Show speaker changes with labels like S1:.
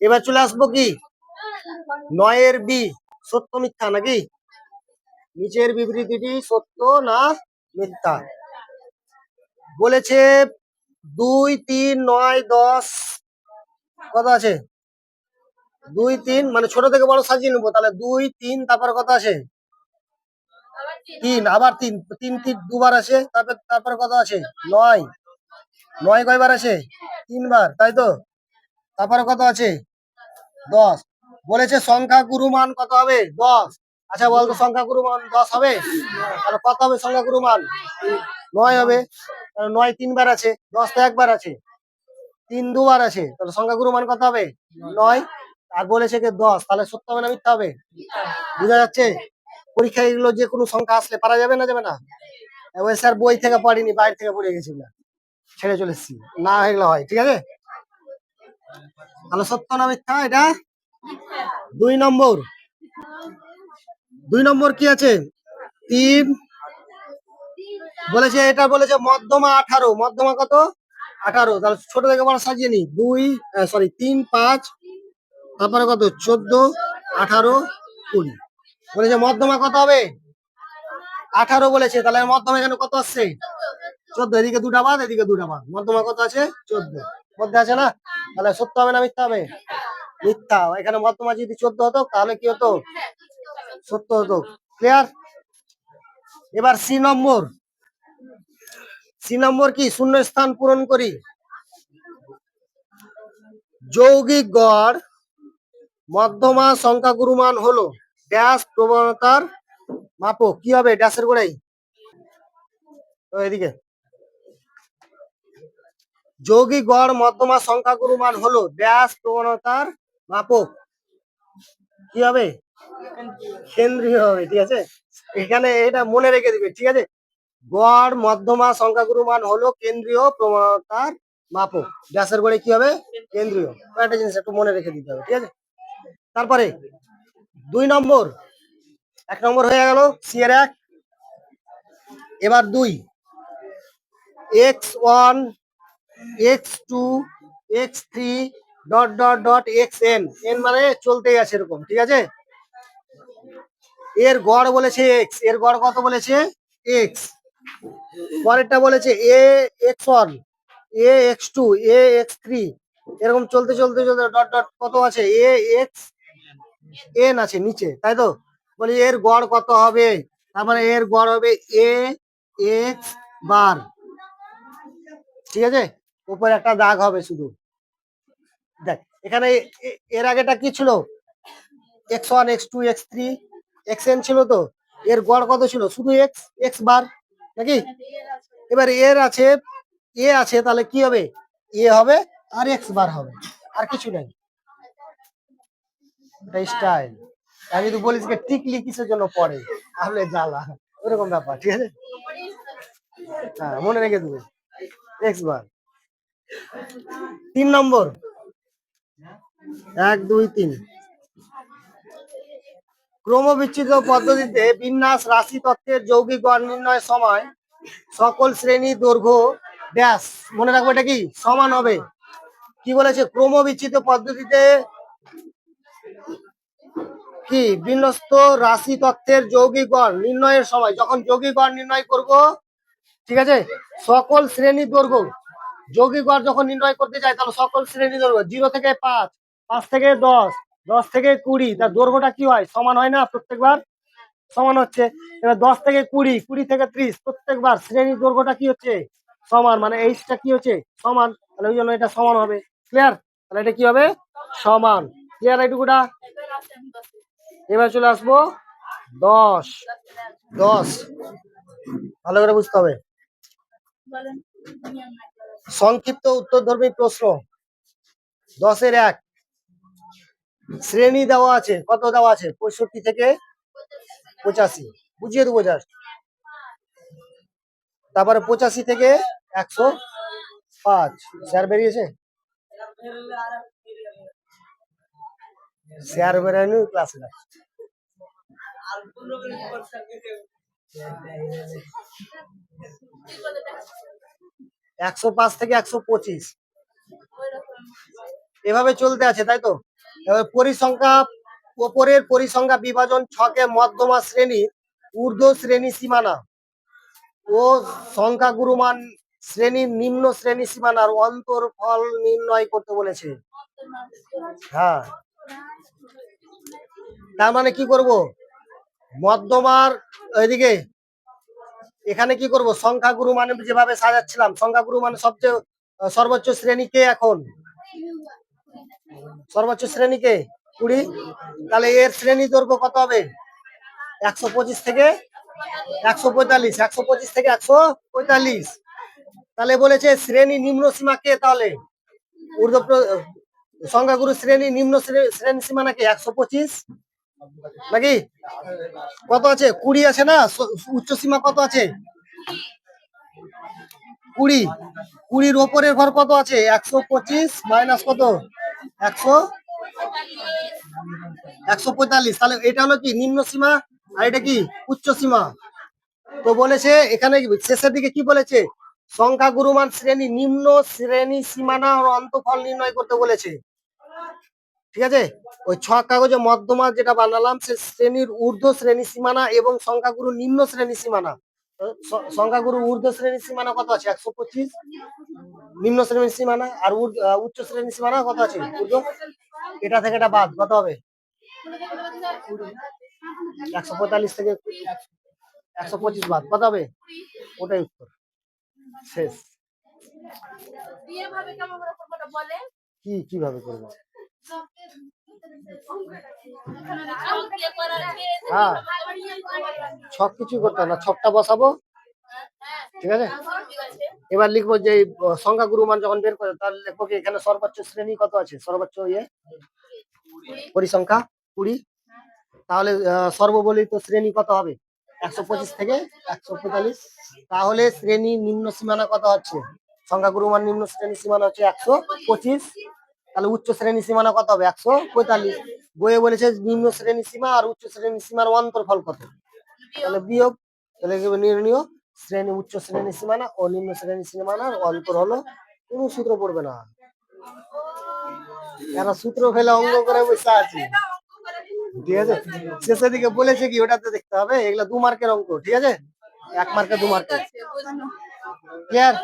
S1: এবার চলে আসব কি? নয়ের বি, সত্য মিথ্যা নাকি? নিচের বিবৃতিটি সত্য না মিথ্যা? বলেছে দুই, তিন, নয়, দশ, কত আছে? দুই, তিন মানে ছোট থেকে বড় সাজিয়ে নেব, তাহলে দুই, তিন, তারপর কত আছে? তিন, আবার তিন তিন তিন, দুবার আছে তারপর তারপর কত আছে? নয়। নয় কয়বার আছে তিনবার, তাই তো? তারপরে কত আছে? দশ। বলেছে সংখ্যা গুরু মান কত হবে? দশ। আচ্ছা বলতো সংখ্যা গুরু মান দশ হবে? তাহলে কত হবে সংখ্যা গুরু মান? নয় হবে। নয় তিনবার আছে। দশ তো একবার আছে। তিন দুবার আছে। তাহলে সংখ্যা গুরু মান কত হবে? নয়। আর বলেছে কি দশ। তাহলে সত্য হবে না মিথ্যা হবে? বোঝা যাচ্ছে? পরীক্ষায় এগুলো যে কোনো সংখ্যা আসলে পারা যাবে না যাবে না? এবার স্যার বই থেকে পড়িনি, বাইরে থেকে পড়ে গেছি না ছেড়ে চলে এসেছি। না এগুলো হয়, ঠিক আছে? তাহলে সত্য না মিথ্যা এটা? দুই নম্বর। দুই নম্বর কি আছে? তিন। বলেছে, এটা বলেছে মধ্যমা আঠারো। মধ্যমা কত? আঠারো। তাহলে ছোট থেকে বড় সাজিয়ে নি। দুই সরি তিন, পাঁচ। তারপরে কত? চোদ্দ, আঠারো, কুড়ি। বলেছে, মধ্যমা কত হবে? আঠারো বলেছে। তাহলে মধ্যমা এখানে কত আসছে? চোদ্দ। এদিকে দুটা বাদ, এদিকে দুটা বাদ। মধ্যমা কত আছে? চোদ্দ। মধ্যে আছে না? তাহলে সত্য হবে না মিথ্যা হবে? মিথ্যা। এখানে মধ্যমা যদি চোদ্দ হতো, তাহলে কি হতো? সত্য হতো। ক্লিয়ার এবার সি নম্বর। সি নম্বর কি? শূন্য স্থান পূরণ করি। যৌগিক গড় মধ্যমা সংখ্যা গুরুমান হলো। ড্যাশ প্রবণতার মাপক। কি হবে? ড্যাশের গোড়াই এদিকে। যৌগিক গড় মধ্যমা সংখ্যা গুরুমান হলো ব্যাস প্রবণতার মাপক। কি হবে? কেন্দ্রীয় হবে, ঠিক আছে? এখানে এটা মনে রেখে দিবে, ঠিক আছে? গড় মধ্যমা সংখ্যাগুরু মান হলো কেন্দ্রীয় প্রবণতার মাপক। ব্যাসের গড়ে কি হবে? কেন্দ্রীয়। একটা জিনিস একটু মনে রেখে দিতে হবে, ঠিক আছে? তারপরে দুই নম্বর, এক নম্বর হয়ে গেল, সি এর এক। এবার দুই। X one X two X three dot dot dot X N N মানে চলতেই আছে এরকম, ঠিক আছে? এর গড় বলেছে এক্সের গড় কত বলেছে? এক্স পরেরটা বলেছে এ এক্স ওয়ান এ এক্স টু এ এক্স থ্রি এরকম চলতে চলতে চলতে ডট ডট কত আছে? এ এক্স এন আছে নিচে, তাই তো? বলি এর গড় কত হবে? তার মানে এর গড় হবে এ এক্স বার ঠিক আছে? উপরে একটা দাগ হবে শুধু। দেখ, এখানে এর আগেটা কি ছিল? X one X two X three X N ছিল তো? এর গড় কত ছিল? শুধু এক্স এক্স বার, নাকি? এবার এর আছে, এ আছে, তাহলে কি হবে? এ হবে আর এক্স বার হবে, আর কিছু নাই। এটা স্টাইল আমি যদি বলিস টিকলি কিসের জন্য পড়ে, তাহলে জ্বালা। ওরকম ব্যাপার, ঠিক আছে? হ্যাঁ মনে রেখে দেবে। এক্স বার। তিন নম্বর। এক, দুই, তিন। ক্রমবিচ্ছিন্ন পদ্ধতিতে বিন্যাস রাশি তত্ত্বের যৌগিক গড় নির্ণয় সময় সকল শ্রেণি দৈর্ঘ্য ব্যাস। মনে রাখব এটা কি? সমান হবে। কি বলেছে? ক্রমবিচ্ছিন্ন পদ্ধতিতে কি? বিন্যস্ত রাশি তত্ত্বের যৌগিক গড় নির্ণয়ের সময়। যখন যৌগিক গড় নির্ণয় করব, ঠিক আছে? সকল শ্রেণি দৈর্ঘ্য যৌগিক গড় যখন নির্ণয় করতে যাই তাহলে সকল শ্রেণি দৈর্ঘ্য জিরো থেকে পাঁচ পাঁচ থেকে দশ দশ থেকে কুড়ি, তার দৈর্ঘ্যটা কি হয়? সমান হয় না, প্রত্যেকবার সমান হচ্ছে। এবার দশ থেকে কুড়ি কুড়ি থেকে ত্রিশ, প্রত্যেকবার শ্রেণি দৈর্ঘ্যটা কি হচ্ছে? সমান মানে এইচটা কি হচ্ছে? সমান। তাহলে ওই জন্য এটা সমান হবে। ক্লিয়ার তাহলে এটা কি হবে? সমান। ক্লিয়ার এইটুকুটা? এবার চলে আসব। দশ। দশ। ভালো করে বুঝতে হবে। সংক্ষিপ্ত উত্তর উত্তরধর্মী প্রশ্ন। দশের এক। শ্রেণি দেওয়া আছে। কত দেওয়া আছে? পঁয়ষট্টি থেকে পঁচাশি। বুঝিয়ে দেবো জাস্ট তারপরে পঁচাশি থেকে একশো পাঁচ। শেয়ার বেরিয়েছে? শেয়ার বেরোয়নি ক্লাসে না একশো পাঁচ থেকে একশো পঁচিশ। এভাবে চলতে আছে, তাই তো? পরিসংখ্যা, ওপরের পরিসংখ্যা বিভাজন ছকে মধ্যমা শ্রেণি, ঊর্ধ্ব শ্রেণি সীমানা। ও সংখ্যা গুরুমান শ্রেণির নিম্ন শ্রেণি সীমানার অন্তরফল নির্ণয় করতে বলেছে। হ্যাঁ। তার মানে কি করব? মধ্যমার এদিকে এখানে কি করব? সংখ্যাগুরু মানে যেভাবে সাজাচ্ছিলাম, সংখ্যাগুরু মানে সবচেয়ে সর্বোচ্চ শ্রেণি কে এখন? সর্বোচ্চ শ্রেণি কে? কুড়ি। তাহলে এর শ্রেণি দৈর্ঘ্য কত হবে? একশো পঁচিশ থেকে একশো পঁয়তাল্লিশ। একশো পঁচিশ থেকে একশো পঁয়তাল্লিশ। তাহলে বলেছে শ্রেণি নিম্ন সীমা কে তাহলে? ঊর্ধ্ব সংখ্যাগুরু শ্রেণি নিম্ন শ্রে- শ্রেণি সীমা নাকি একশো পঁচিশ? নাকি? কত আছে? কুড়ি আছে না? উচ্চ সীমা কত আছে? কুড়ি। কুড়ির ওপরের ঘর কত আছে? একশো পঁচিশ মাইনাস কত? একশো? একশো পঁয়তাল্লিশ। তাহলে এটা হলো কি? নিম্ন সীমা? আর এটা কি? উচ্চ সীমা। তো বলেছে, এখানে শেষের দিকে কি বলেছে? সংখ্যা গুরুমান শ্রেণি, নিম্ন শ্রেণি সীমানা অন্তফল নির্ণয় করতে বলেছে। ঠিক আছে? ওই ছক কাগজে মধ্যমা যেটা বানালাম সে শ্রেণির ঊর্ধ্ব শ্রেণি সীমানা এবং সংখ্যাগুরু নিম্ন শ্রেণি সীমানা। সংখ্যাগুরু ঊর্ধ্ব শ্রেণি সীমানা কত আছে? একশো পঁচিশ। নিম্ন শ্রেণি সীমানা আর উচ্চ শ্রেণি সীমানা কত আছে? ঊর্ধ্ব। এটা থেকে এটা বাদ কত হবে? একশো পঁয়তাল্লিশ থেকে একশো পঁচিশ বাদ কত হবে? ওটাই উত্তর। শেষ। কি কীভাবে করব? হ্যাঁ। ছক কিছু করতে না, ছকটা বসাবো। ঠিক আছে? এবার লিখব যে সংখ্যা গুরুমান যখন বের করে লিখব কি এখানে সর্বোচ্চ শ্রেণি কত আছে? সর্বোচ্চ ইয়ে? পরিসংখ্যা, কুড়ি। তাহলে সর্ববলিত শ্রেণি কত হবে? একশো পঁচিশ থেকে একশো পঁয়তাল্লিশ। তাহলে শ্রেণি নিম্ন সীমানা কত হচ্ছে? সংখ্যা গুরুমান নিম্ন শ্রেণি সীমানা হচ্ছে একশো পঁচিশ। তাহলে উচ্চ শ্রেণি সীমানা কত হবে? একশো পঁয়তাল্লিশ। বইয়ে বলেছে নিম্ন শ্রেণি সীমা আর উচ্চ শ্রেণি সীমার অন্তর্ফল কত? তাহলে বিয়োগ তাহলে হবে? শ্রেণি উচ্চ শ্রেণি সীমানা ও নিম্ন শ্রেণি সীমানার অন্তর হলো কোন সূত্র পড়বে না। এরা সূত্র ফেলে অঙ্গ করে বসে আছে। ঠিক আছে? শেষের দিকে বলেছে কি ওটাতে দেখতে হবে। এগুলা দু মার্কের অঙ্ক ঠিক আছে? এক মার্কে দু মার্কের ক্লিয়ার